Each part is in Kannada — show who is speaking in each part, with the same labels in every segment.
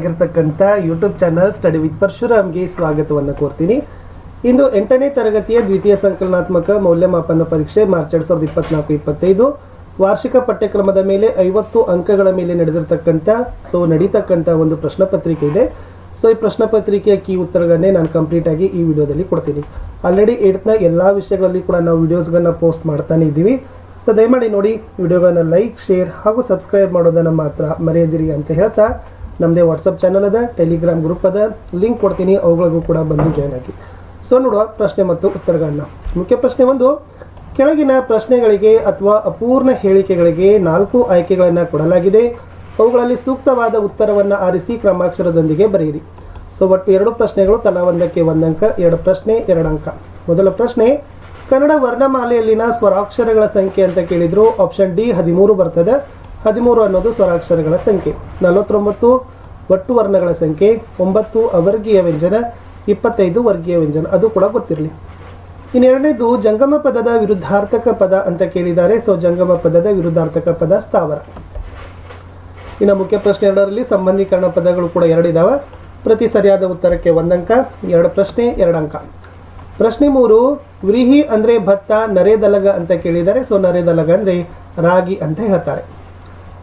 Speaker 1: ಆಗಿರ್ತಕ್ಕಂಥ ಯೂಟ್ಯೂಬ್ ಚಾನಲ್ ಸ್ಟಡಿ ವಿತ್ ಪರಶುರಾಮ್ಗೆ ಸ್ವಾಗತವನ್ನು ಕೋರ್ತೀನಿ. ಇಂದು ಎಂಟನೇ ತರಗತಿಯ ದ್ವಿತೀಯ ಸಂಕಲನಾತ್ಮಕ ಮೌಲ್ಯಮಾಪನ ಪರೀಕ್ಷೆ ಮಾರ್ಚ್ ಎರಡ್ ಸಾವಿರದ ಇಪ್ಪತ್ನಾಲ್ಕು, ಇಪ್ಪತ್ತೈದು. ವಾರ್ಷಿಕ ಪಠ್ಯಕ್ರಮದ ಮೇಲೆ ಐವತ್ತು ಅಂಕಗಳ ಮೇಲೆ ನಡೆದಿರತಕ್ಕಂಥ ಸೊ ನಡೀತಕ್ಕಂಥ ಒಂದು ಪ್ರಶ್ನೆ ಪತ್ರಿಕೆ ಇದೆ. ಸೊ ಈ ಪ್ರಶ್ನೆ ಪತ್ರಿಕೆಯ ಕೀ ಉತ್ತರಗಳನ್ನೇ ನಾನು ಕಂಪ್ಲೀಟ್ ಆಗಿ ಈ ವಿಡಿಯೋದಲ್ಲಿ ಕೊಡ್ತೀನಿ. ಆಲ್ರೆಡಿ ಏಟ್ನ ಎಲ್ಲ ವಿಷಯಗಳಲ್ಲಿ ಕೂಡ ನಾವು ವಿಡಿಯೋಸ್ಗಳನ್ನ ಪೋಸ್ಟ್ ಮಾಡ್ತಾನೆ ಇದ್ದೀವಿ. ಸೊ ದಯಮಾಡಿ ನೋಡಿ, ವಿಡಿಯೋಗಳನ್ನ ಲೈಕ್ ಶೇರ್ ಹಾಗೂ ಸಬ್ಸ್ಕ್ರೈಬ್ ಮಾಡೋದನ್ನು ಮಾತ್ರ ಮರೆಯದಿರಿ ಅಂತ ಹೇಳ್ತಾ ನಮ್ಮದೇ ವಾಟ್ಸಪ್ ಚಾನಲ್ ಅದ ಟೆಲಿಗ್ರಾಮ್ ಗ್ರೂಪ್ ಅದ ಲಿಂಕ್ ಕೊಡ್ತೀನಿ, ಅವುಗಳಿಗೂ ಕೂಡ ಬಂದು ಜಾಯ್ನ್ ಆಗಿ. ಸೊ ನೋಡುವ ಪ್ರಶ್ನೆ ಮತ್ತು ಉತ್ತರಗಳನ್ನ. ಮುಖ್ಯ ಪ್ರಶ್ನೆ ಒಂದು, ಕೆಳಗಿನ ಪ್ರಶ್ನೆಗಳಿಗೆ ಅಥವಾ ಅಪೂರ್ಣ ಹೇಳಿಕೆಗಳಿಗೆ ನಾಲ್ಕು ಆಯ್ಕೆಗಳನ್ನು ಕೊಡಲಾಗಿದೆ. ಅವುಗಳಲ್ಲಿ ಸೂಕ್ತವಾದ ಉತ್ತರವನ್ನು ಆರಿಸಿ ಕ್ರಮಾಕ್ಷರದೊಂದಿಗೆ ಬರೆಯಿರಿ. ಸೊ ಒಟ್ಟು ಎರಡು ಪ್ರಶ್ನೆಗಳು, ತಲಾ ಒಂದಕ್ಕೆ ಒಂದಂಕ ಎರಡು ಪ್ರಶ್ನೆ, ಎರಡು ಅಂಕ. ಮೊದಲ ಪ್ರಶ್ನೆ, ಕನ್ನಡ ವರ್ಣಮಾಲೆಯಲ್ಲಿನ ಸ್ವರಾಕ್ಷರಗಳ ಸಂಖ್ಯೆ ಅಂತ ಕೇಳಿದ್ರು ಆಪ್ಷನ್ ಡಿ ಹದಿಮೂರು ಬರ್ತದೆ. ಹದಿಮೂರು ಅನ್ನೋದು ಸ್ವರಾಕ್ಷರಗಳ ಸಂಖ್ಯೆ. ನಲವತ್ತೊಂಬತ್ತು ಒಟ್ಟು ವರ್ಣಗಳ ಸಂಖ್ಯೆ, ಒಂಬತ್ತು ಅವರ್ಗೀಯ ವ್ಯಂಜನ, ಇಪ್ಪತ್ತೈದು ವರ್ಗೀಯ ವ್ಯಂಜನ, ಅದು ಕೂಡ ಗೊತ್ತಿರಲಿ. ಇನ್ನೆರಡನೇದು ಜಂಗಮ ಪದದ ವಿರುದ್ಧಾರ್ಥಕ ಪದ ಅಂತ ಕೇಳಿದ್ದಾರೆ. ಸೊ ಜಂಗಮ ಪದದ ವಿರುದ್ಧಾರ್ಥಕ ಪದ ಸ್ಥಾವರ. ಇನ್ನು ಮುಖ್ಯ ಪ್ರಶ್ನೆ ಎರಡರಲ್ಲಿ ಸಂಬಂಧೀಕರಣ ಪದಗಳು ಕೂಡ ಎರಡಿದಾವೆ. ಪ್ರತಿ ಸರಿಯಾದ ಉತ್ತರಕ್ಕೆ ಒಂದಂಕ, ಎರಡು ಪ್ರಶ್ನೆ, ಎರಡು ಅಂಕ. ಪ್ರಶ್ನೆ ಮೂರು, ವ್ರೀಹಿ ಅಂದ್ರೆ ಭತ್ತ, ನರೇದಲಗ ಅಂತ ಕೇಳಿದ್ದಾರೆ. ಸೊ ನರೇದಲಗ ಅಂದ್ರೆ ರಾಗಿ ಅಂತ ಹೇಳ್ತಾರೆ.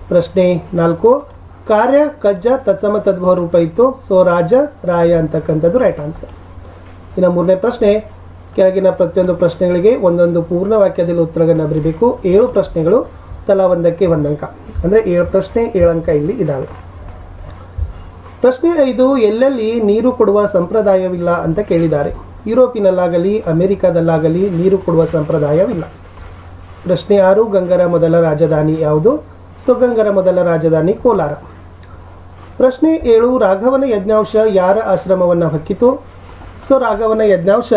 Speaker 1: ಪ್ರಶ್ನೆ ನಾಲ್ಕು. ಕಾರ್ಯ ಕಜ್ಜ ತತ್ಸಮ ತದ್ಭವ ರೂಪ ಇತ್ತು. ಸೊ, ರಾಜ, ರಾಯ ಅಂತಕ್ಕಂಥದ್ದು ರೈಟ್ ಆನ್ಸರ್ ಇನ್ನು ಮೂರನೇ ಪ್ರಶ್ನೆ, ಕೆಳಗಿನ ಪ್ರತಿಯೊಂದು ಪ್ರಶ್ನೆಗಳಿಗೆ ಒಂದೊಂದು ಪೂರ್ಣ ವಾಕ್ಯದಲ್ಲಿ ಉತ್ತರಗಳನ್ನು ಬರೀಬೇಕು. ಏಳು ಪ್ರಶ್ನೆಗಳು, ತಲಾ ಒಂದಕ್ಕೆ ಒಂದಂಕ. ಅಂದರೆ ಏಳು ಪ್ರಶ್ನೆ, ಏಳು ಅಂಕ ಇಲ್ಲಿ ಇದ್ದಾವೆ ಪ್ರಶ್ನೆ ಐದು, ಎಲ್ಲೆಲ್ಲಿ ನೀರು ಕೊಡುವ ಸಂಪ್ರದಾಯವಿಲ್ಲ ಅಂತ ಕೇಳಿದ್ದಾರೆ. ಯುರೋಪಿನಲ್ಲಾಗಲಿ, ಅಮೆರಿಕಾದಲ್ಲಾಗಲಿ ನೀರು ಕೊಡುವ ಸಂಪ್ರದಾಯವಿಲ್ಲ. ಪ್ರಶ್ನೆ ಆರು, ಗಂಗರ ಮೊದಲ ರಾಜಧಾನಿ ಯಾವುದು? ಸೊ ಗಂಗರ ಮೊದಲ ರಾಜಧಾನಿ ಕೋಲಾರ. ಪ್ರಶ್ನೆ ಏಳು, ರಾಘವನ ಯಜ್ಞಾಂಶ ಯಾರ ಆಶ್ರಮವನ್ನು ಹಕ್ಕಿತು? ಸೊ, ರಾಘವನ ಯಜ್ಞಾಂಶ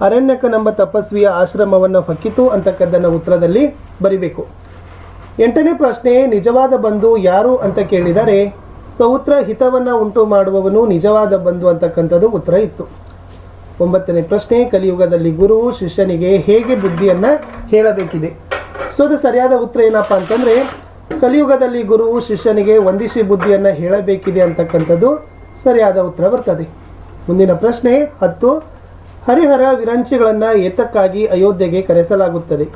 Speaker 1: ಅರಣ್ಯಕನೆಂಬ ತಪಸ್ವಿಯ ಆಶ್ರಮವನ್ನು ಹಕ್ಕಿತು ಅಂತಕ್ಕದ್ದನ್ನು ಉತ್ತರದಲ್ಲಿ ಬರಿಬೇಕು. ಎಂಟನೇ ಪ್ರಶ್ನೆ, ನಿಜವಾದ ಬಂಧು ಯಾರು ಅಂತ ಕೇಳಿದರೆ, ಸೌತ್ರ ಹಿತವನ್ನ ಉಂಟು ಮಾಡುವವನು ನಿಜವಾದ ಬಂಧು ಅಂತಕ್ಕಂಥದ್ದು ಉತ್ತರ ಇತ್ತು. ಒಂಬತ್ತನೇ ಪ್ರಶ್ನೆ, ಕಲಿಯುಗದಲ್ಲಿ ಗುರು ಶಿಷ್ಯನಿಗೆ ಹೇಗೆ ಬುದ್ಧಿಯನ್ನ ಹೇಳಬೇಕಿದೆ? ಸೊ, ಅದು ಸರಿಯಾದ ಉತ್ತರ ಏನಪ್ಪಾ ಅಂತಂದ್ರೆ ಕಲಿಯುಗದಲ್ಲಿ ಗುರುವು ಶಿಷ್ಯನಿಗೆ ವಂದಿಸಿ ಬುದ್ಧಿಯನ್ನು ಹೇಳಬೇಕಿದೆ ಅಂತಕ್ಕಂಥದ್ದು ಸರಿಯಾದ ಉತ್ತರ ಬರ್ತದೆ. ಮುಂದಿನ ಪ್ರಶ್ನೆ ಹತ್ತು, ಹರಿಹರ ವಿರಂಚಿಗಳನ್ನು ಏತಕ್ಕಾಗಿ ಅಯೋಧ್ಯೆಗೆ ಕರೆಸಲಾಗುತ್ತದೆ?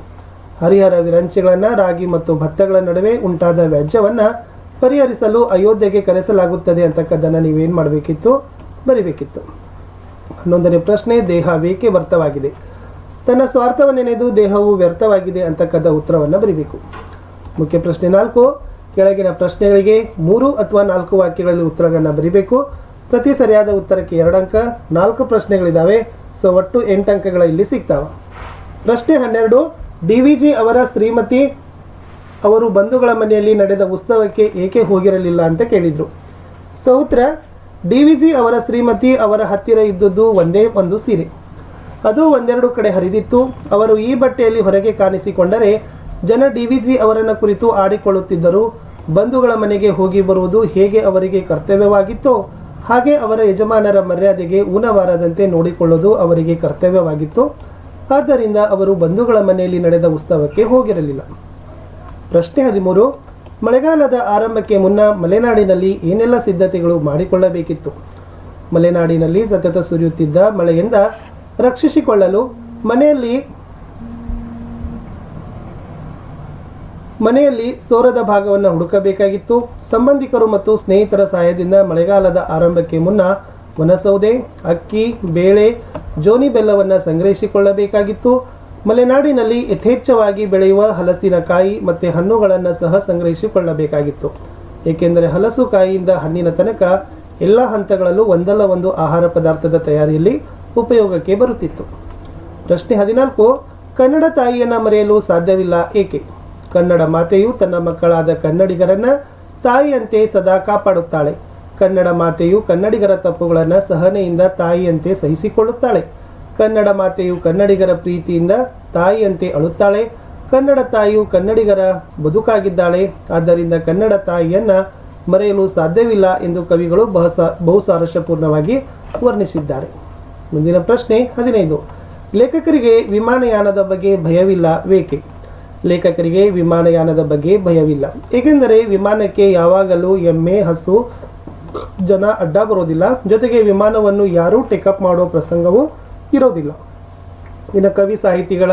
Speaker 1: ಹರಿಹರ ವಿರಂಚಿಗಳನ್ನು ರಾಗಿ ಮತ್ತು ಭತ್ತಗಳ ನಡುವೆ ಉಂಟಾದ ವ್ಯಾಜ್ಯವನ್ನು ಪರಿಹರಿಸಲು ಅಯೋಧ್ಯೆಗೆ ಕರೆಸಲಾಗುತ್ತದೆ ಅಂತಕ್ಕದ್ದನ್ನು ನೀವೇನು ಮಾಡಬೇಕಿತ್ತು? ಬರಿಬೇಕಿತ್ತು. ಹನ್ನೊಂದನೇ ಪ್ರಶ್ನೆ, ದೇಹ ಬೇಕೆ ವ್ಯರ್ಥವಾಗಿದೆ? ತನ್ನ ಸ್ವಾರ್ಥವನ್ನೆನೆದು ದೇಹವು ವ್ಯರ್ಥವಾಗಿದೆ ಅಂತಕ್ಕಂಥ ಉತ್ತರವನ್ನು ಬರಿಬೇಕು. ಮುಖ್ಯ ಪ್ರಶ್ನೆ ನಾಲ್ಕು. ಕೆಳಗಿನ ಪ್ರಶ್ನೆಗಳಿಗೆ ಮೂರು ಅಥವಾ ನಾಲ್ಕು ವಾಕ್ಯಗಳಲ್ಲಿ ಉತ್ತರಗಳನ್ನು ಬರೀಬೇಕು. ಪ್ರತಿ ಸರಿಯಾದ ಉತ್ತರಕ್ಕೆ ಎರಡು ಅಂಕ, ನಾಲ್ಕು ಪ್ರಶ್ನೆಗಳಿದ್ದಾವೆ ಸೊ ಒಟ್ಟು ಎಂಟು ಅಂಕಗಳ ಇಲ್ಲಿ ಸಿಗ್ತಾವೆ. ಪ್ರಶ್ನೆ ಹನ್ನೆರಡು, ಡಿ ವಿ ಜಿ ಅವರ ಶ್ರೀಮತಿ ಅವರು ಬಂಧುಗಳ ಮನೆಯಲ್ಲಿ ನಡೆದ ಉತ್ಸವಕ್ಕೆ ಏಕೆ ಹೋಗಿರಲಿಲ್ಲ ಅಂತ ಕೇಳಿದರು. ಸೊ ಉತ್ತರ, ಡಿ ವಿ ಜಿ ಅವರ ಶ್ರೀಮತಿ ಅವರ ಹತ್ತಿರ ಇದ್ದದ್ದು ಒಂದೇ ಒಂದು ಸೀರೆ. ಅದು ಒಂದೆರಡು ಕಡೆ ಹರಿದಿತ್ತು. ಅವರು ಈ ಬಟ್ಟೆಯಲ್ಲಿ ಹೊರಗೆ ಕಾಣಿಸಿಕೊಂಡರೆ ಜನ ಡಿ ವಿ ಜಿ ಅವರನ್ನ ಕುರಿತು ಆಡಿಕೊಳ್ಳುತ್ತಿದ್ದರು ಬಂಧುಗಳ ಮನೆಗೆ ಹೋಗಿ ಬರುವುದು ಹೇಗೆ ಅವರಿಗೆ ಕರ್ತವ್ಯವಾಗಿತ್ತೋ ಹಾಗೆ ಅವರ ಯಜಮಾನರ ಮರ್ಯಾದೆಗೆ ಊನವಾರದಂತೆ ನೋಡಿಕೊಳ್ಳೋದು ಅವರಿಗೆ ಕರ್ತವ್ಯವಾಗಿತ್ತು. ಆದ್ದರಿಂದ ಅವರು ಬಂಧುಗಳ ಮನೆಯಲ್ಲಿ ನಡೆದ ಉತ್ಸವಕ್ಕೆ ಹೋಗಿರಲಿಲ್ಲ. ಪ್ರಶ್ನೆ ಹದಿಮೂರು, ಮಳೆಗಾಲದ ಆರಂಭಕ್ಕೆ ಮುನ್ನ ಮಲೆನಾಡಿನಲ್ಲಿ ಏನೆಲ್ಲ ಸಿದ್ಧತೆಗಳು ಮಾಡಿಕೊಳ್ಳಬೇಕಿತ್ತು? ಮಲೆನಾಡಿನಲ್ಲಿ ಸತತ ಸುರಿಯುತ್ತಿದ್ದ ಮಳೆಯಿಂದ ರಕ್ಷಿಸಿಕೊಳ್ಳಲು ಮನೆಯಲ್ಲಿ ಮನೆಯಲ್ಲಿ ಸೋರದ ಭಾಗವನ್ನು ಹುಡುಕಬೇಕಾಗಿತ್ತು. ಸಂಬಂಧಿಕರು ಮತ್ತು ಸ್ನೇಹಿತರ ಸಹಾಯದಿಂದ ಮಳೆಗಾಲದ ಆರಂಭಕ್ಕೆ ಮುನ್ನ ಒಣಸೌದೆ, ಅಕ್ಕಿ, ಬೇಳೆ, ಜೋನಿ ಬೆಲ್ಲವನ್ನು ಸಂಗ್ರಹಿಸಿಕೊಳ್ಳಬೇಕಾಗಿತ್ತು. ಮಲೆನಾಡಿನಲ್ಲಿ ಯಥೇಚ್ಛವಾಗಿ ಬೆಳೆಯುವ ಹಲಸಿನಕಾಯಿ ಮತ್ತು ಹಣ್ಣುಗಳನ್ನು ಸಹ ಸಂಗ್ರಹಿಸಿಕೊಳ್ಳಬೇಕಾಗಿತ್ತು. ಏಕೆಂದರೆ ಹಲಸು ಕಾಯಿಯಿಂದ ಹಣ್ಣಿನ ತನಕ ಎಲ್ಲ ಹಂತಗಳಲ್ಲೂ ಒಂದಲ್ಲ ಒಂದು ಆಹಾರ ಪದಾರ್ಥದ ತಯಾರಿಯಲ್ಲಿ ಉಪಯೋಗಕ್ಕೆ ಬರುತ್ತಿತ್ತು. ಪ್ರಶ್ನೆ ಹದಿನಾಲ್ಕು, ಕನ್ನಡ ತಾಯಿಯನ್ನು ಮರೆಯಲು ಸಾಧ್ಯವಿಲ್ಲ ಏಕೆ? ಕನ್ನಡ ಮಾತೆಯು ತನ್ನ ಮಕ್ಕಳಾದ ಕನ್ನಡಿಗರನ್ನ ತಾಯಿಯಂತೆ ಸದಾ ಕಾಪಾಡುತ್ತಾಳೆ. ಕನ್ನಡ ಮಾತೆಯು ಕನ್ನಡಿಗರ ತಪ್ಪುಗಳನ್ನು ಸಹನೆಯಿಂದ ತಾಯಿಯಂತೆ ಸಹಿಸಿಕೊಳ್ಳುತ್ತಾಳೆ. ಕನ್ನಡ ಮಾತೆಯು ಕನ್ನಡಿಗರ ಪ್ರೀತಿಯಿಂದ ತಾಯಿಯಂತೆ ಅಳುತ್ತಾಳೆ. ಕನ್ನಡ ತಾಯಿಯು ಕನ್ನಡಿಗರ ಬದುಕಾಗಿದ್ದಾಳೆ. ಆದ್ದರಿಂದ ಕನ್ನಡ ತಾಯಿಯನ್ನ ಮರೆಯಲು ಸಾಧ್ಯವಿಲ್ಲ ಎಂದು ಕವಿಗಳು ಬಹುಸ, ಬಹುಸಾರಸ್ಯಪೂರ್ಣವಾಗಿ ವರ್ಣಿಸಿದ್ದಾರೆ. ಮುಂದಿನ ಪ್ರಶ್ನೆ ಹದಿನೈದು. ಲೇಖಕರಿಗೆ ವಿಮಾನಯಾನದ ಬಗ್ಗೆ ಭಯವಿಲ್ಲ, ಬೇಕೆ? ಲೇಖಕರಿಗೆ ವಿಮಾನಯಾನದ ಬಗ್ಗೆ ಭಯವಿಲ್ಲ. ಏಕೆಂದರೆ ವಿಮಾನಕ್ಕೆ ಯಾವಾಗಲೂ ಎಮ್ಮೆ, ಹಸು, ಜನ ಅಡ್ಡ ಬರೋದಿಲ್ಲ ಜೊತೆಗೆ ವಿಮಾನವನ್ನು ಯಾರೂ ಟೇಕಪ್ ಮಾಡೋ ಪ್ರಸಂಗವೂ ಇರೋದಿಲ್ಲ. ಇನ್ನು ಕವಿ ಸಾಹಿತಿಗಳ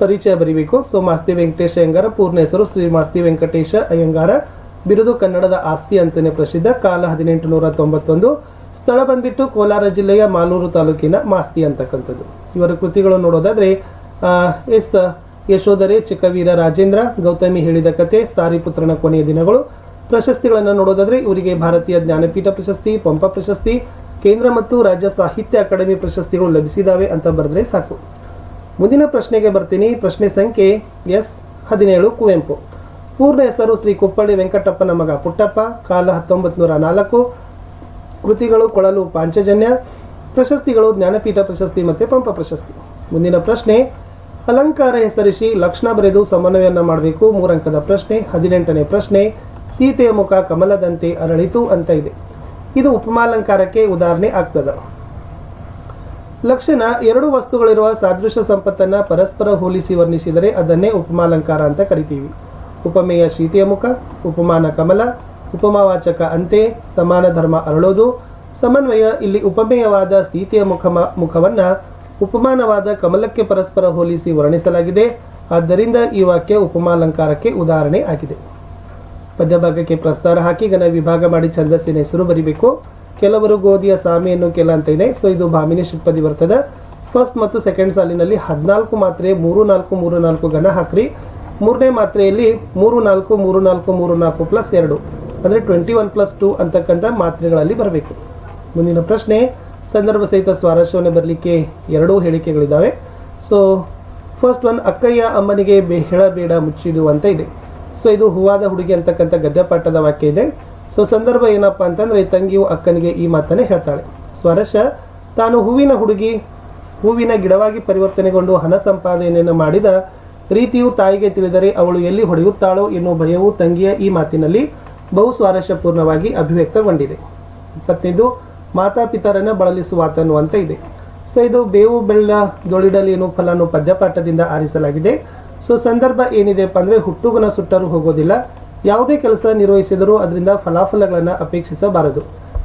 Speaker 1: ಪರಿಚಯ ಬರೀಬೇಕು. ಸೊ ಮಾಸ್ತಿ ವೆಂಕಟೇಶ ಅಯ್ಯಂಗಾರ, ಪೂರ್ಣ ಹೆಸರು ಶ್ರೀ ಮಾಸ್ತಿ ವೆಂಕಟೇಶ ಅಯ್ಯಂಗಾರ. ಬಿರುದು ಕನ್ನಡದ ಆಸ್ತಿ ಅಂತಲೇ ಪ್ರಸಿದ್ಧ. ಕಾಲ ಹದಿನೆಂಟು ನೂರ ತೊಂಬತ್ತೊಂದು ಸ್ಥಳ ಬಂದ್ಬಿಟ್ಟು ಕೋಲಾರ ಜಿಲ್ಲೆಯ ಮಾಲೂರು ತಾಲೂಕಿನ ಮಾಸ್ತಿ ಅಂತಕ್ಕಂಥದ್ದು. ಇವರ ಕೃತಿಗಳು ನೋಡೋದಾದ್ರೆ ಎಸ್ ಯಶೋಧರೆ, ಚಿಕ್ಕವೀರ ರಾಜೇಂದ್ರ, ಗೌತಮಿ ಹೇಳಿದ ಕತೆ ಸಾರಿಪುತ್ರನ ಕೊನೆಯ ದಿನಗಳು. ಪ್ರಶಸ್ತಿಗಳನ್ನು ನೋಡೋದಾದ್ರೆ ಇವರಿಗೆ ಭಾರತೀಯ ಜ್ಞಾನಪೀಠ ಪ್ರಶಸ್ತಿ, ಪಂಪ ಪ್ರಶಸ್ತಿ, ಕೇಂದ್ರ ಮತ್ತು ರಾಜ್ಯ ಸಾಹಿತ್ಯ ಅಕಾಡೆಮಿ ಪ್ರಶಸ್ತಿಗಳು ಲಭಿಸಿದಾವೆ ಅಂತ ಬರೆದ್ರೆ ಸಾಕು. ಮುಂದಿನ ಪ್ರಶ್ನೆಗೆ ಬರ್ತೀನಿ. ಪ್ರಶ್ನೆ ಸಂಖ್ಯೆ ಎಸ್ ಹದಿನೇಳು, ಕುವೆಂಪು. ಪೂರ್ಣ ಹೆಸರು ಶ್ರೀ ಕುಪ್ಪಳ್ಳಿ ವೆಂಕಟಪ್ಪನ ಮಗ ಪುಟ್ಟಪ್ಪ, ಕಾಲ ಹತ್ತೊಂಬತ್ತು ನೂರ ನಾಲ್ಕು. ಕೃತಿಗಳು ಕೊಳಲು ಪಾಂಚಜನ್ಯ, ಪ್ರಶಸ್ತಿಗಳು ಜ್ಞಾನಪೀಠ ಪ್ರಶಸ್ತಿ ಮತ್ತು ಪಂಪ ಪ್ರಶಸ್ತಿ. ಮುಂದಿನ ಪ್ರಶ್ನೆ ಅಲಂಕಾರ ಹೆಸರಿಸಿ ಲಕ್ಷಣ ಬರೆದು ಸಮನ್ವಯನ ಮಾಡಬೇಕು. ಮೂರಂಕದ ಪ್ರಶ್ನೆ, ಹದಿನೆಂಟನೇ ಪ್ರಶ್ನೆ, ಸೀತೆಯ ಮುಖ ಕಮಲದಂತೆ ಅರಳಿತು ಅಂತ ಇದೆ. ಇದು ಉಪಮಾಲಂಕಾರಕ್ಕೆ ಉದಾಹರಣೆ ಆಗ್ತದ. ಲಕ್ಷಣ, ಎರಡು ವಸ್ತುಗಳಿರುವ ಸಾದೃಶ್ಯ ಸಂಪತ್ತನ್ನ ಪರಸ್ಪರ ಹೋಲಿಸಿ ವರ್ಣಿಸಿದರೆ ಅದನ್ನೇ ಉಪಮಾಲಂಕಾರ ಅಂತ ಕರಿತೀವಿ. ಉಪಮೇಯ ಸೀತೆಯ ಮುಖ, ಉಪಮಾನ ಕಮಲ, ಉಪಮಾವಾಚಕ ಅಂತೆ ಸಮಾನ ಧರ್ಮ ಅರಳೋದು. ಸಮನ್ವಯ, ಇಲ್ಲಿ ಉಪಮೇಯವಾದ ಸೀತೆಯ ಮುಖ ಮುಖವನ್ನ ಉಪಮಾನವಾದ ಕಮಲಕ್ಕೆ ಪರಸ್ಪರ ಹೋಲಿಸಿ ವರ್ಣಿಸಲಾಗಿದೆ. ಆದ್ದರಿಂದ ಈ ವಾಕ್ಯ ಉಪಮಾಲಂಕಾರಕ್ಕೆ ಉದಾಹರಣೆ ಆಗಿದೆ. ಪದ್ಯಭಾಗಕ್ಕೆ ಪ್ರಸ್ತಾರ ಹಾಕಿ ಗಣ ವಿಭಾಗ ಮಾಡಿ ಛಂದಸ್ಸಿನ ಹೆಸರು ಬರೀಬೇಕು. ಕೆಲವರು ಗೋಧಿಯ ಸಾಮೆಯನ್ನು ಕೆಲ ಅಂತ ಇದೆ ಸೊ, ಇದು ಭಾಮಿನಿ ಷಟ್ಪದಿ ಬರ್ತದೆ ಫಸ್ಟ್ ಮತ್ತು ಸೆಕೆಂಡ್ ಸಾಲಿನಲ್ಲಿ ಹದಿನಾಲ್ಕು ಮಾತ್ರೆ, ಮೂರು ನಾಲ್ಕು ಮೂರು ನಾಲ್ಕು ಗಣ ಹಾಕ್ರಿ. ಮೂರನೇ ಮಾತ್ರೆಯಲ್ಲಿ ಮೂರು ನಾಲ್ಕು ಮೂರು ನಾಲ್ಕು ಮೂರು ನಾಲ್ಕು ಪ್ಲಸ್ ಎರಡು. ಅಂದರೆ ಟ್ವೆಂಟಿ ಒನ್ ಪ್ಲಸ್ ಟು ಅಂತಕ್ಕಂಥ ಮಾತ್ರೆಗಳಲ್ಲಿ ಬರಬೇಕು. ಮುಂದಿನ ಪ್ರಶ್ನೆ ಸಂದರ್ಭ ಸಹಿತ ಸ್ವಾರಸ್ಯವನ್ನು ಬರಲಿಕ್ಕೆ ಎರಡೂ ಹೇಳಿಕೆಗಳಿದ್ದಾವೆ. ಸೊ ಫಸ್ಟ್ ಒನ್ ಅಕ್ಕಯ್ಯ ಅಮ್ಮನಿಗೆ ಹೇಳಬೇಡ ಮುಚ್ಚಿದು ಅಂತ ಇದೆ. ಸೊ ಇದು ಹೂವಾದ ಹುಡುಗಿ ಅಂತಕ್ಕಂಥ ಗದ್ಯಪಾಠದ ವಾಕ್ಯ ಇದೆ. ಸೊ ಸಂದರ್ಭ ಏನಪ್ಪಾ ಅಂತಂದ್ರೆ, ತಂಗಿಯು ಅಕ್ಕನಿಗೆ ಈ ಮಾತನ್ನೇ ಹೇಳ್ತಾಳೆ. ಸ್ವರಶ ತಾನು ಹೂವಿನ ಹುಡುಗಿ, ಹೂವಿನ ಗಿಡವಾಗಿ ಪರಿವರ್ತನೆಗೊಂಡು ಹಣ ಸಂಪಾದನೆಯನ್ನು ಮಾಡಿದ ರೀತಿಯು ತಾಯಿಗೆ ತಿಳಿದರೆ ಅವಳು ಎಲ್ಲಿ ಹೊಡೆಯುತ್ತಾಳೋ ಎನ್ನುವ ಭಯವು ತಂಗಿಯ ಈ ಮಾತಿನಲ್ಲಿ ಬಹು ಸ್ವಾರಸ್ಯಪೂರ್ಣವಾಗಿ ಅಭಿವ್ಯಕ್ತಗೊಂಡಿದೆ. ಇಪ್ಪತ್ತೈದು ಮಾತಾಪಿತರನ್ನ ಬಳಲಿಸುವ ಅಂತ ಇದೆ. ಸೊ ಇದು ಬೇವು ಬೆಳ್ಳ ದೊಳಿಡಲೇನು ಫಲನು ಪದ್ಯಪಾಠದಿಂದ ಆರಿಸಲಾಗಿದೆ. ಸೊ ಸಂದರ್ಭ ಏನಿದೆಪ್ಪ ಅಂದ್ರೆ ಹುಟ್ಟುಗುನ ಸುಟ್ಟರೂ ಹೋಗೋದಿಲ್ಲ. ಯಾವುದೇ ಕೆಲಸ ನಿರ್ವಹಿಸಿದರೂ ಅದರಿಂದ ಫಲಾಫಲಗಳನ್ನು ಅಪೇಕ್ಷಿಸಬಾರದು.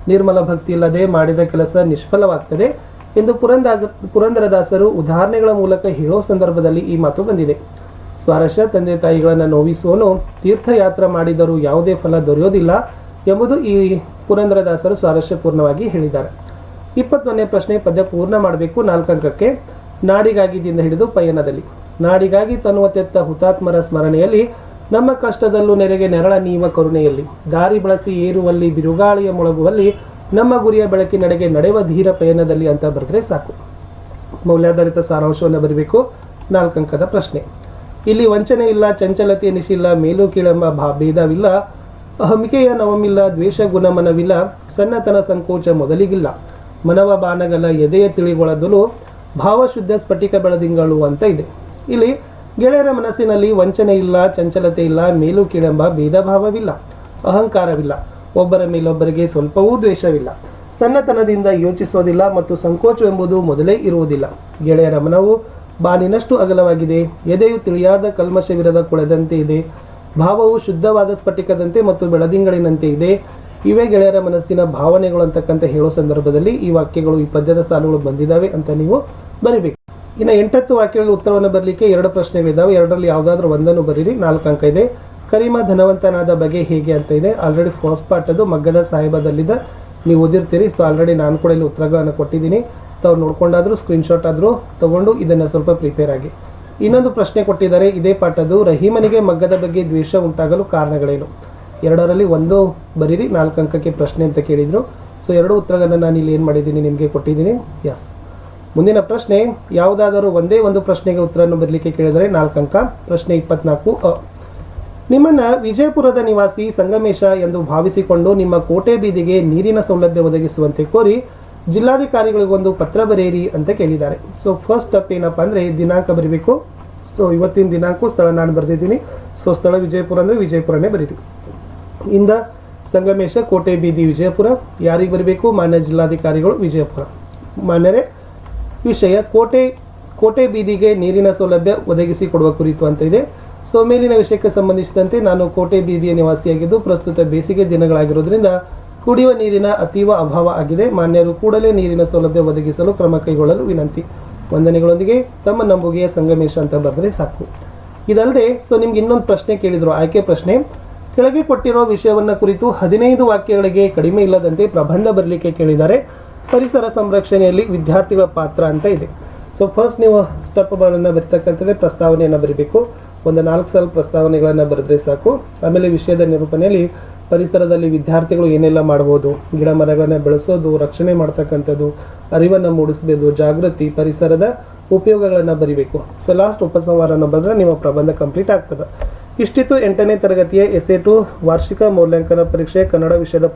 Speaker 1: ನಿರ್ಮಲ ಭಕ್ತಿ ಇಲ್ಲದೆ ಮಾಡಿದ ಕೆಲಸ ನಿಷ್ಫಲವಾಗ್ತದೆ ಎಂದು ಪುರಂದಾಸ ಪುರಂದರದಾಸರು ಉದಾಹರಣೆಗಳ ಮೂಲಕ ಹೇಳೋ ಸಂದರ್ಭದಲ್ಲಿ ಈ ಮಾತು ಬಂದಿದೆ. ಸ್ವಾರಸ್ಯ ತಂದೆ ತಾಯಿಗಳನ್ನು ನೋವಿಸುವನು ತೀರ್ಥಯಾತ್ರ ಮಾಡಿದರೂ ಯಾವುದೇ ಫಲ ದೊರೆಯೋದಿಲ್ಲ ಎಂಬುದು ಈ ಪುರಂದರದಾಸರು ಸ್ವಾರಸ್ಯಪೂರ್ಣವಾಗಿ ಹೇಳಿದ್ದಾರೆ. ಇಪ್ಪತ್ತೊಂದನೇ ಪ್ರಶ್ನೆ ಪದ್ಯ ಪೂರ್ಣ ಮಾಡಬೇಕು. ನಾಲ್ಕಂಕಕ್ಕೆ ನಾಡಿಗಾಗಿದಿಂದ ಹಿಡಿದು ಪಯಣದಲ್ಲಿ. ನಾಡಿಗಾಗಿ ತನ್ನುವ ತೆತ್ತ ಹುತಾತ್ಮರ ಸ್ಮರಣೆಯಲ್ಲಿ, ನಮ್ಮ ಕಷ್ಟದಲ್ಲೂ ನೆರೆಗೆ ನೆರಳ ನೀವ ಕರುಣೆಯಲ್ಲಿ. ದಾರಿ ಬಳಸಿ ಏರುವಲ್ಲಿ ಬಿರುಗಾಳಿಯ ಮೊಳಗುವಲ್ಲಿ, ನಮ್ಮ ಗುರಿಯ ಬೆಳಕಿನಡೆಗೆ ನಡೆಯುವ ಧೀರ ಪಯಣದಲ್ಲಿ ಅಂತ ಬರೆದ್ರೆ ಸಾಕು. ಮೌಲ್ಯಾಧಾರಿತ ಸಾರಾಂಶವನ್ನು ಬರೀಬೇಕು. ನಾಲ್ಕಂಕದ ಪ್ರಶ್ನೆ. ಇಲ್ಲಿ ವಂಚನೆ ಇಲ್ಲ, ಚಂಚಲತೆ ಎನಿಸಿಲ್ಲ ಮೇಲು ಕೀಳೆಂಬ ಭಾ, ಭೇದವಿಲ್ಲ. ಅಹಮಿಕೆಯ ನವಮಿಲ್ಲ, ದ್ವೇಷ, ಗುಣಮನವಿಲ್ಲ, ಸನ್ನತನ ಸಂಕೋಚ ಮೊದಲಿಗಿಲ್ಲ. ಮನವ ಬಾನಗಲ, ಎದೆಯ ತಿಳಿಗೊಳದಲು ಭಾವಶುದ್ಧ ಸ್ಫಟಿಕ ಬೆಳದಿಂಗಳು ಅಂತ ಇದೆ. ಇಲ್ಲಿ ಗೆಳೆಯರ ಮನಸ್ಸಿನಲ್ಲಿ ವಂಚನೆ ಇಲ್ಲ, ಚಂಚಲತೆ ಇಲ್ಲ, ಮೇಲು ಕೀಳೆಂಬ ಭೇದ ಭಾವವಿಲ್ಲ ಅಹಂಕಾರವಿಲ್ಲ. ಒಬ್ಬರ ಮೇಲೊಬ್ಬರಿಗೆ ಸ್ವಲ್ಪವೂ ದ್ವೇಷವಿಲ್ಲ. ಸಣ್ಣತನದಿಂದ ಯೋಚಿಸೋದಿಲ್ಲ ಮತ್ತು ಸಂಕೋಚವೆಂಬುದು ಮೊದಲೇ ಇರುವುದಿಲ್ಲ. ಗೆಳೆಯರ ಮನವು ಬಾನಿನಷ್ಟು ಅಗಲವಾಗಿದೆ, ಎದೆಯು ತಿಳಿಯಾದ ಕಲ್ಮಶವಿರದ ಕೊಳೆದಂತೆ ಇದೆ ಭಾವವು ಶುದ್ಧವಾದ ಸ್ಫಟಿಕದಂತೆ ಮತ್ತು ಬೆಳದಿಂಗಳಿನಂತೆ ಇದೆ. ಇವೇ ಗೆಳೆಯರ ಮನಸ್ಸಿನ ಭಾವನೆಗಳು ಅಂತಕ್ಕಂಥ ಹೇಳೋ ಸಂದರ್ಭದಲ್ಲಿ ಈ ವಾಕ್ಯಗಳು ಈ ಪದ್ಯದ ಸಾಲುಗಳು ಬಂದಿದ್ದಾವೆ ಅಂತ ನೀವು ಬರಿಬೇಕು. ಇನ್ನು ಎಂಟತ್ತು ವಾಕ್ಯಗಳ ಉತ್ತರವನ್ನು ಬರಲಿಕ್ಕೆ ಎರಡು ಪ್ರಶ್ನೆಗಳಿದ್ದಾವೆ ಎರಡರಲ್ಲಿ ಯಾವುದಾದ್ರೂ ಒಂದನ್ನು ಬರೀರಿ. ನಾಲ್ಕು ಅಂಕ ಇದೆ. ಕರಿಮ ಧನವಂತನಾದ ಬಗೆ ಹೇಗೆ ಅಂತ ಇದೆ. ಆಲ್ರೆಡಿ ಫಸ್ಟ್ ಪಾರ್ಟ್ ಅದು. ಮಗ್ಗದ ಸಾಹೇಬದಲ್ಲಿದ್ದ ನೀವು ಓದಿರ್ತೀರಿ. ಸೊ ಆಲ್ರೆಡಿ ನಾನು ಕೂಡ ಇಲ್ಲಿ ಉತ್ತರಗಳನ್ನು ಕೊಟ್ಟಿದ್ದೀನಿ. ತಾವು ನೋಡ್ಕೊಂಡಾದ್ರೂ ಸ್ಕ್ರೀನ್ಶಾಟ್ ಆದರೂ ತಗೊಂಡು ಇದನ್ನು ಸ್ವಲ್ಪ ಪ್ರಿಪೇರ್ ಆಗಿ. ಇನ್ನೊಂದು ಪ್ರಶ್ನೆ ಕೊಟ್ಟಿದ್ದಾರೆ. ಇದೇ ಪಾಠದ್ದು, ರಹೀಮನಿಗೆ ಮಗ್ಗದ ಬಗ್ಗೆ ದ್ವೇಷ ಉಂಟಾಗಲು ಕಾರಣಗಳೇನು? ಎರಡರಲ್ಲಿ ಒಂದು ಬರೀರಿ, ನಾಲ್ಕು ಅಂಕಕ್ಕೆ ಪ್ರಶ್ನೆ ಅಂತ ಕೇಳಿದ್ರು. ಸೊ ಎರಡು ಉತ್ತರಗಳನ್ನು ನಾನು ಇಲ್ಲಿ ಏನು ಮಾಡಿದ್ದೀನಿ, ನಿಮಗೆ ಕೊಟ್ಟಿದ್ದೀನಿ. ಎಸ್ ಮುಂದಿನ ಪ್ರಶ್ನೆ, ಯಾವುದಾದರೂ ಒಂದೇ ಒಂದು ಪ್ರಶ್ನೆಗೆ ಉತ್ತರವನ್ನು ಬರಲಿಕ್ಕೆ ಕೇಳಿದರೆ ನಾಲ್ಕು ಅಂಕ. ಪ್ರಶ್ನೆ ಇಪ್ಪತ್ನಾಲ್ಕು. ಅ, ನಿಮ್ಮನ್ನ ವಿಜಯಪುರದ ನಿವಾಸಿ ಸಂಗಮೇಶ ಎಂದು ಭಾವಿಸಿಕೊಂಡು ನಿಮ್ಮ ಕೋಟೆ ಬೀದಿಗೆ ನೀರಿನ ಸೌಲಭ್ಯ ಒದಗಿಸುವಂತೆ ಕೋರಿ ಜಿಲ್ಲಾಧಿಕಾರಿಗಳಿಗೊಂದು ಪತ್ರ ಬರೆಯಿರಿ ಅಂತ ಕೇಳಿದ್ದಾರೆ. ಸೊ ಫಸ್ಟ್ ಸ್ಟೆಪ್ ಏನಪ್ಪ ಅಂದರೆ ದಿನಾಂಕ ಬರೀಬೇಕು. ಸೊ ಇವತ್ತಿನ ದಿನಾಂಕ ಸ್ಥಳ ನಾನು ಬರೆದಿದ್ದೀನಿ. ಸೊ ಸ್ಥಳ ವಿಜಯಪುರ ಅಂದರೆ ವಿಜಯಪುರನೇ ಬರೀರಿ. ಇಂದ ಸಂಗಮೇಶ, ಕೋಟೆ, ಬೀದಿ, ವಿಜಯಪುರ. ಯಾರಿಗೆ ಬರಬೇಕು? ಮಾನ್ಯ ಜಿಲ್ಲಾಧಿಕಾರಿಗಳು, ವಿಜಯಪುರ. ಮಾನ್ಯರೇ, ವಿಷಯ ಕೋಟೆ ಕೋಟೆ, ಬೀದಿಗೆ ನೀರಿನ ಸೌಲಭ್ಯ ಒದಗಿಸಿ ಕೊಡುವ ಕುರಿತು ಅಂತ ಇದೆ. ಸೊ ಮೇಲಿನ ವಿಷಯಕ್ಕೆ ಸಂಬಂಧಿಸಿದಂತೆ ನಾನು ಕೋಟೆ, ಬೀದಿಯ ನಿವಾಸಿಯಾಗಿದ್ದು, ಪ್ರಸ್ತುತ ಬೇಸಿಗೆ ದಿನಗಳಾಗಿರೋದ್ರಿಂದ ಕುಡಿಯುವ ನೀರಿನ ಅತೀವ ಅಭಾವ ಆಗಿದೆ. ಮಾನ್ಯರು ಕೂಡಲೇ ನೀರಿನ ಸೌಲಭ್ಯ ಒದಗಿಸಲು ಕ್ರಮ ಕೈಗೊಳ್ಳಲು ವಿನಂತಿ. ವಂದನೆಗಳೊಂದಿಗೆ ತಮ್ಮ ನಂಬುಗೆಯ ಸಂಗಮೇಶ ಅಂತ ಬರೆದ್ರೆ ಸಾಕು. ಇದಲ್ಲದೆ, ಸೊ ನಿಮ್ಗೆ ಇನ್ನೊಂದು ಪ್ರಶ್ನೆ ಕೇಳಿದ್ರು, ಆಯ್ಕೆ ಪ್ರಶ್ನೆ. ಕೆಳಗೆ ಕೊಟ್ಟಿರುವ ವಿಷಯವನ್ನ ಕುರಿತು ಹದಿನೈದು ವಾಕ್ಯಗಳಿಗೆ ಕಡಿಮೆ ಇಲ್ಲದಂತೆ ಪ್ರಬಂಧ ಬರಲಿಕ್ಕೆ ಕೇಳಿದ್ದಾರೆ. ಪರಿಸರ ಸಂರಕ್ಷಣೆಯಲ್ಲಿ ವಿದ್ಯಾರ್ಥಿಗಳ ಪಾತ್ರ ಅಂತ ಇದೆ. ಸೊ ಫಸ್ಟ್ ನೀವು ಸ್ಟೆಪ್ಗಳನ್ನು ಬರೀತಕ್ಕಂಥದ್ದೇ ಪ್ರಸ್ತಾವನೆಯನ್ನು ಬರೀಬೇಕು. ಒಂದು ನಾಲ್ಕು ಸಲ ಪ್ರಸ್ತಾವನೆಗಳನ್ನು ಬರೆದ್ರೆ ಸಾಕು. ಆಮೇಲೆ ವಿಷಯದ ನಿರೂಪಣೆಯಲ್ಲಿ ಪರಿಸರದಲ್ಲಿ ವಿದ್ಯಾರ್ಥಿಗಳು ಏನೆಲ್ಲ ಮಾಡ್ಬೋದು, ಗಿಡ ಮರಗಳನ್ನ ಬೆಳೆಸೋದು, ರಕ್ಷಣೆ ಮಾಡ್ತಕ್ಕಂಥದ್ದು, ಅರಿವನ್ನು ಮೂಡಿಸಬೇಕು, ಜಾಗೃತಿ, ಪರಿಸರದ ಉಪಯೋಗಗಳನ್ನು ಬರಿಬೇಕು. ಸೊ ಲಾಸ್ಟ್ ಉಪಸಂಹಾರನ ಬರೆದ್ರೆ ನಿಮ್ಮ ಪ್ರಬಂಧ ಕಂಪ್ಲೀಟ್ ಆಗ್ತದೆ. ಇಷ್ಟಿತ್ತು ಎಂಟನೇ ತರಗತಿಯ ಎಸ್ ಎ ಟು ವಾರ್ಷಿಕ ಮೌಲ್ಯಾಂಕನ ಪರೀಕ್ಷೆ ಕನ್ನಡ ವಿಷಯದ